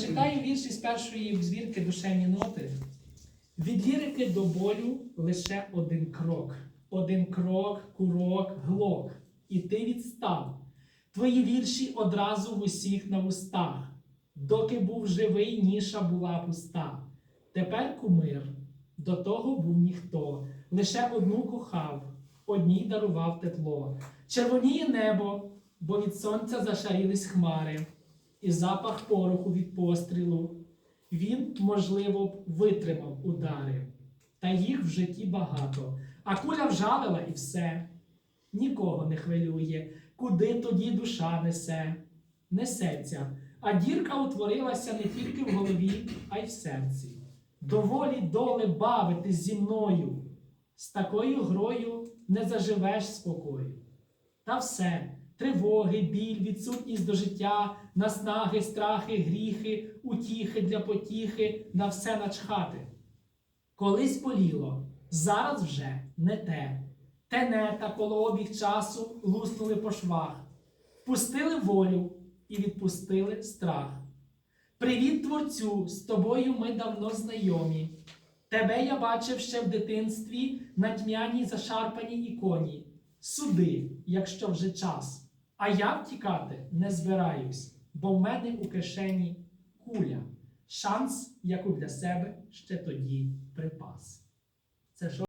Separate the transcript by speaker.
Speaker 1: Прочитаю вірші з першої звірки душевні ноти. Від лірики до болю лише один крок. Один крок, курок, глок. І ти відстав. Твої вірші одразу в усіх на вустах. Доки був живий, ніша була пуста. Тепер кумир, до того був ніхто. Лише одну кохав, одній дарував тепло. Червоніє небо, бо від сонця зашарілись хмари, і запах пороху від пострілу. Він, можливо, б витримав удари, та їх в житті багато. А куля вжалила і все. Нікого не хвилює, куди тоді душа несе. Несеться, а дірка утворилася не тільки в голові, а й в серці. Доволі доли бавитись зі мною. З такою грою не заживеш спокою. Та все, тривоги, біль, відсутність до життя, наснаги, страхи, гріхи, утіхи для потіхи, на все начхати. Колись боліло, зараз вже не те. Тенета коло обіг часу луснули по швах, впустили волю і відпустили страх. Привіт, творцю, з тобою ми давно знайомі. Тебе я бачив ще в дитинстві на тьмяній зашарпаній іконі. Суди, якщо вже час. А я втікати не збираюсь, бо в мене у кишені куля. Шанс, яку для себе ще тоді припас. Це?